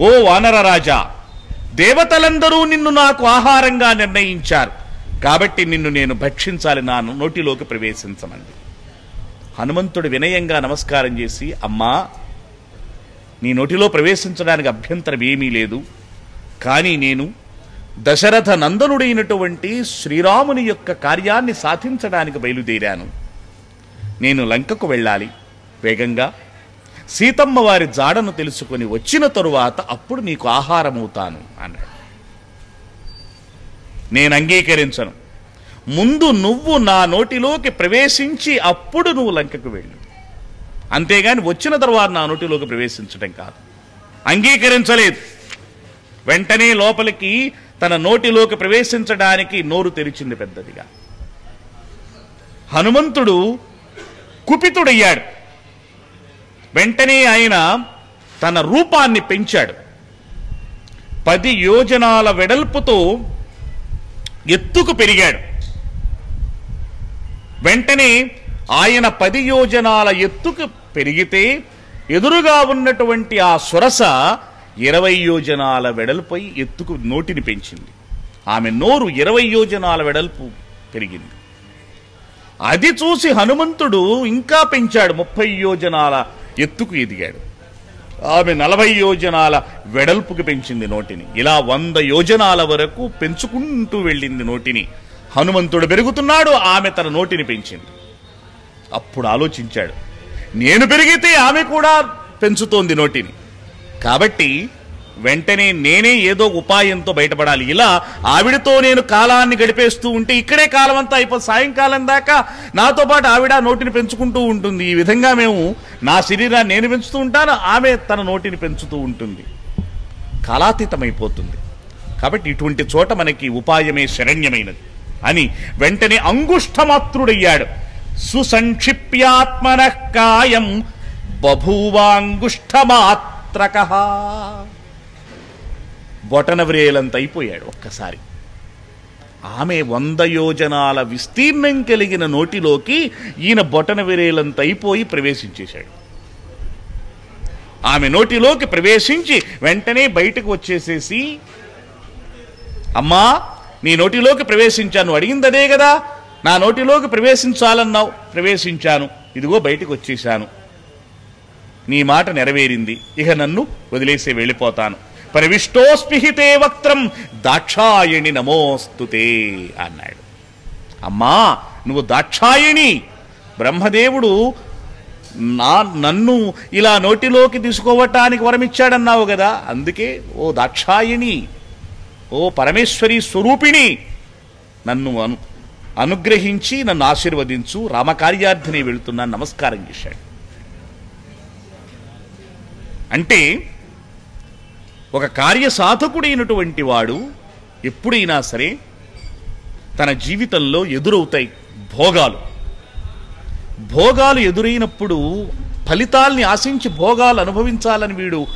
ఓ వానరరాజా దేవతలందరూ నిన్ను నాకు ఆహారంగా నిర్ణయించారు. కాబట్టి నిన్ను నేను భక్షించాలి నా నోటిలోకి ప్రవేశించమంది. హనుమంతుడు వినయంగా నమస్కారం చేసి అమ్మా నీ నోటిలో ప్రవేశించడానికి అభ్యంతరం ఏమీ లేదు. కానీ నేను దశరథ నందనుడైనటువంటి శ్రీరాముని యొక్క కార్యాన్ని సాధించడానికి బయలుదేరాను. నేను లంకకు వెళ్ళాలి. వేగంగా సీతమ్మ వారి జాడను తెలుసుకొని వచ్చిన తరువాత అప్పుడు నీకు ఆహారమవుతాను అన్నాడు. నేను అంగీకరించను. ముందు నువ్వు నా నోటిలోకి ప్రవేశించి అప్పుడు నువ్వు లంకకు వెళ్ళు. అంతేగాని వచ్చిన తర్వాత నా నోటిలోకి ప్రవేశించడం కాదు. అంగీకరించలేదు. వెంటనే లోపలికి తన నోటిలోకి ప్రవేశించడానికి నోరు తెరిచింది పెద్దదిగా. హనుమంతుడు కుపితుడయ్యాడు. వెంటనే ఆయన తన రూపాన్ని పెంచాడు. పది యోజనాల వెడల్పుతో ఎత్తుకు పెరిగాడు. వెంటనే ఆయన పది యోజనాల ఎత్తుకు పెరిగితే ఎదురుగా ఉన్నటువంటి ఆ సురస ఇరవై యోజనాల వెడల్పై ఎత్తుకు నోటిని పెంచింది. ఆమె నోరు ఇరవై యోజనాల వెడల్పు పెరిగింది. అది చూసి హనుమంతుడు ఇంకా పెంచాడు ముప్పై యోజనాల ఎత్తుకు ఎదిగాడు. ఆమె నలభై యోజనాల వెడల్పుకి పెంచింది నోటిని. ఇలా వంద యోజనాల వరకు పెంచుకుంటూ వెళ్ళింది నోటిని. హనుమంతుడు పెరుగుతున్నాడు ఆమె తన నోటిని పెంచింది. అప్పుడు ఆలోచించాడు నేను పెరిగితే ఆమె కూడా పెంచుతోంది నోటిని. కాబట్టి వెంటనే నేనే ఏదో ఉపాయంతో బయటపడాలి. ఇలా ఆవిడతో నేను కాలాన్ని గడిపేస్తూ ఉంటే ఇక్కడే కాలం అంతా అయిపో సాయంకాలం దాకా నాతో పాటు ఆవిడ నోటిని పెంచుకుంటూ ఉంటుంది. ఈ విధంగా మేము నా శరీరాన్ని నేను పెంచుతూ ఉంటాను ఆమె తన నోటిని పెంచుతూ ఉంటుంది. కాలాతీతమైపోతుంది. కాబట్టి ఇటువంటి చోట మనకి ఉపాయమే శరణ్యమైనది అని వెంటనే అంగుష్ఠమాత్రుడయ్యాడు సుసంక్షిప్యాత్మన కాయం బభూవాంగుష్ఠమాత్రక బొటనవ్రేలంత అయిపోయాడు ఒక్కసారి. ఆమె వంద యోజనాల విస్తీర్ణం కలిగిన నోటిలోకి ఈయన బొటన విరేలంత అయిపోయి ప్రవేశించేశాడు. ఆమె నోటిలోకి ప్రవేశించి వెంటనే బయటకు వచ్చేసేసి అమ్మా నీ నోటిలోకి ప్రవేశించాను అడిగింది అదే కదా. నా నోటిలోకి ప్రవేశించాలన్నావు. ప్రవేశించాను. ఇదిగో బయటకు వచ్చేశాను. నీ మాట నెరవేరింది. ఇక నన్ను వదిలేసి వెళ్ళిపోతాను. ప్రవిష్టోస్పిహితే వక్త్రం దాక్షాయణి నమోస్తుతే అన్నాడు. అమ్మా నువ్వు దాక్షాయణి బ్రహ్మదేవుడు నా నన్ను ఇలా నోటిలోకి తీసుకోవటానికి వరమిచ్చాడన్నావు కదా అందుకే ఓ దాక్షాయణి ఓ పరమేశ్వరి స్వరూపిణి నన్ను అను అనుగ్రహించి నన్ను ఆశీర్వదించు రామకార్యార్థిని వెళుతున్నా నమస్కారం చేశాడు. అంటే ఒక కార్యసాధకుడైనటువంటి వాడు ఎప్పుడైనా సరే తన జీవితంలో ఎదురవుతాయి భోగాలు. భోగాలు ఎదురైనప్పుడు ఫలితాల్ని ఆశించి భోగాలు అనుభవించాలని వీడు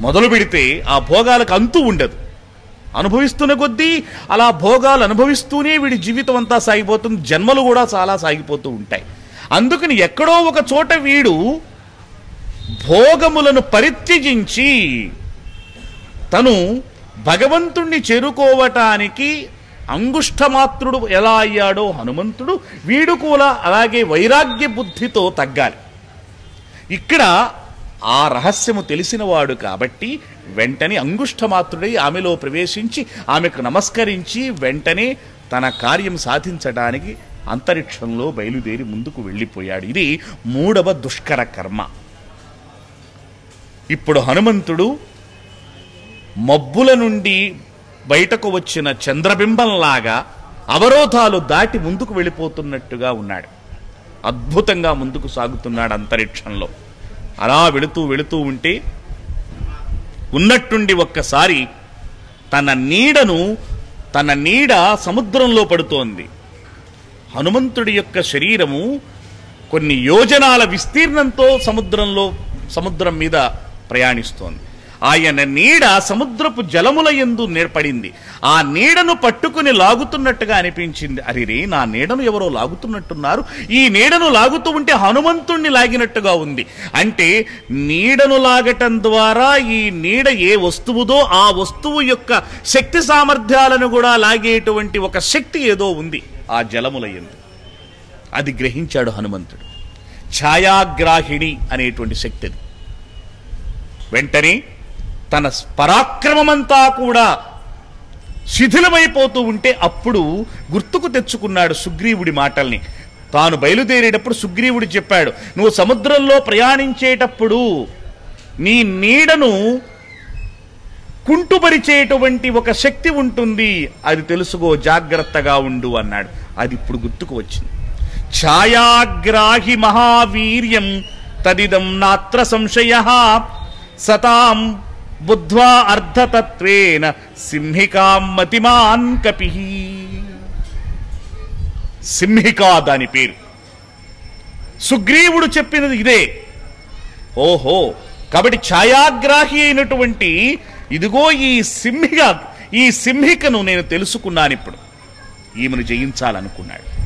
మొదలు పెడితే ఆ భోగాలకు అంతు ఉండదు. అనుభవిస్తున్న కొద్దీ అలా భోగాలు అనుభవిస్తూనే వీడి జీవితం అంతా సాగిపోతుంది. జన్మలు కూడా చాలా సాగిపోతూ ఉంటాయి. అందుకని ఎక్కడో ఒక చోట వీడు భోగములను పరిత్యజించి తను భగవంతుణ్ణి చేరుకోవటానికి అంగుష్ఠమాత్రుడు ఎలా అయ్యాడో హనుమంతుడు వీడు కూడా అలాగే వైరాగ్య బుద్ధితో తగ్గాలి. ఇక్కడ ఆ రహస్యము తెలిసినవాడు కాబట్టి వెంటనే అంగుష్ఠమాత్రుడై ఆమెలో ప్రవేశించి ఆమెకు నమస్కరించి వెంటనే తన కార్యం సాధించడానికి అంతరిక్షంలో బయలుదేరి ముందుకు వెళ్ళిపోయాడు. ఇది మూడవ దుష్కర కర్మ. ఇప్పుడు హనుమంతుడు మబ్బుల నుండి బయటకు వచ్చిన చంద్రబింబంలాగా అవరోధాలు దాటి ముందుకు వెళ్ళిపోతున్నట్టుగా ఉన్నాడు. అద్భుతంగా ముందుకు సాగుతున్నాడు అంతరిక్షంలో. అలా వెళుతూ వెళుతూ ఉంటే ఉన్నట్టుండి ఒక్కసారి తన నీడను తన నీడ సముద్రంలో పడుతోంది. హనుమంతుడి యొక్క శరీరము కొన్ని యోజనాల విస్తీర్ణంతో సముద్రంలో సముద్రం మీద ప్రయాణిస్తోంది. ఆయన నీడ సముద్రపు జలముల ఎందు పడింది ఆ నీడను పట్టుకుని లాగుతున్నట్టుగా అనిపించింది. అరిరే నా నీడను ఎవరో లాగుతున్నట్టున్నారు. ఈ నీడను లాగుతూ ఉంటే హనుమంతుణ్ణి లాగినట్టుగా ఉంది. అంటే నీడను లాగటం ద్వారా ఈ నీడ ఏ వస్తువుదో ఆ వస్తువు యొక్క శక్తి సామర్థ్యాలను కూడా లాగేటువంటి ఒక శక్తి ఏదో ఉంది ఆ జలముల ఎందు అది గ్రహించాడు హనుమంతుడు. ఛాయాగ్రాహిణి అనేటువంటి శక్తి అది వెంటనే తన పరాక్రమమంతా కూడా శిథిలమైపోతూ ఉంటే అప్పుడు గుర్తుకు తెచ్చుకున్నాడు సుగ్రీవుడి మాటల్ని. తాను బయలుదేరేటప్పుడు సుగ్రీవుడు చెప్పాడు నువ్వు సముద్రంలో ప్రయాణించేటప్పుడు నీ నీడను కుంటుపరిచేటువంటి ఒక శక్తి ఉంటుంది అది తెలుసుకో జాగ్రత్తగా ఉండు అన్నాడు. అది ఇప్పుడు గుర్తుకు వచ్చింది. ఛాయాగ్రాహి మహావీర్యం తదిదం నాత్ర సంశయ సతాం బుద్ధ్వా అర్ధతత్వేన సింహికాం మతిమాన్ కపి. సింహికా దాని పేరు. సుగ్రీవుడు చెప్పినది ఇదే. ఓహో కాబట్టి ఛాయాగ్రాహి అయినటువంటి ఇదిగో ఈ సింహిక ఈ సింహికను నేను తెలుసుకున్నాను ఇప్పుడు. ఈమెను జయించాలనుకున్నాడు.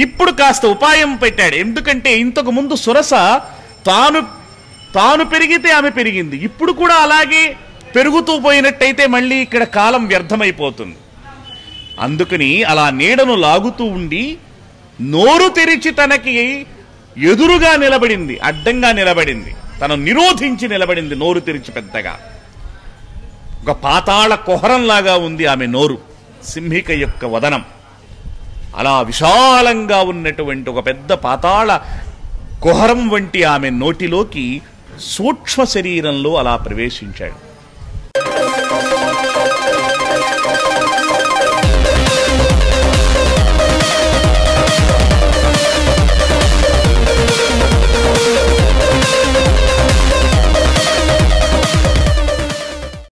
ఇప్పుడు కాస్త ఉపాయం పెట్టాడు. ఎందుకంటే ఇంతకు ముందు సురస తాను తాను పెరిగితే ఆమె పెరిగింది. ఇప్పుడు కూడా అలాగే పెరుగుతూ పోయినట్టయితే మళ్ళీ ఇక్కడ కాలం వ్యర్థమైపోతుంది. అందుకని అలా నీడను లాగుతూ ఉండి నోరు తెరిచి తనకి ఎదురుగా నిలబడింది అడ్డంగా నిలబడింది. తను నిరోధించి నిలబడింది నోరు తెరిచి పెద్దగా. ఒక పాతాళ కుహరంలాగా ఉంది ఆమె నోరు సింహిక యొక్క వదనం. అలా విశాలంగా ఉన్నటువంటి ఒక పెద్ద పాతాళ కుహరం వంటి ఆమె నోటిలోకి సూక్ష్మ శరీరంలో అలా ప్రవేశించాడు.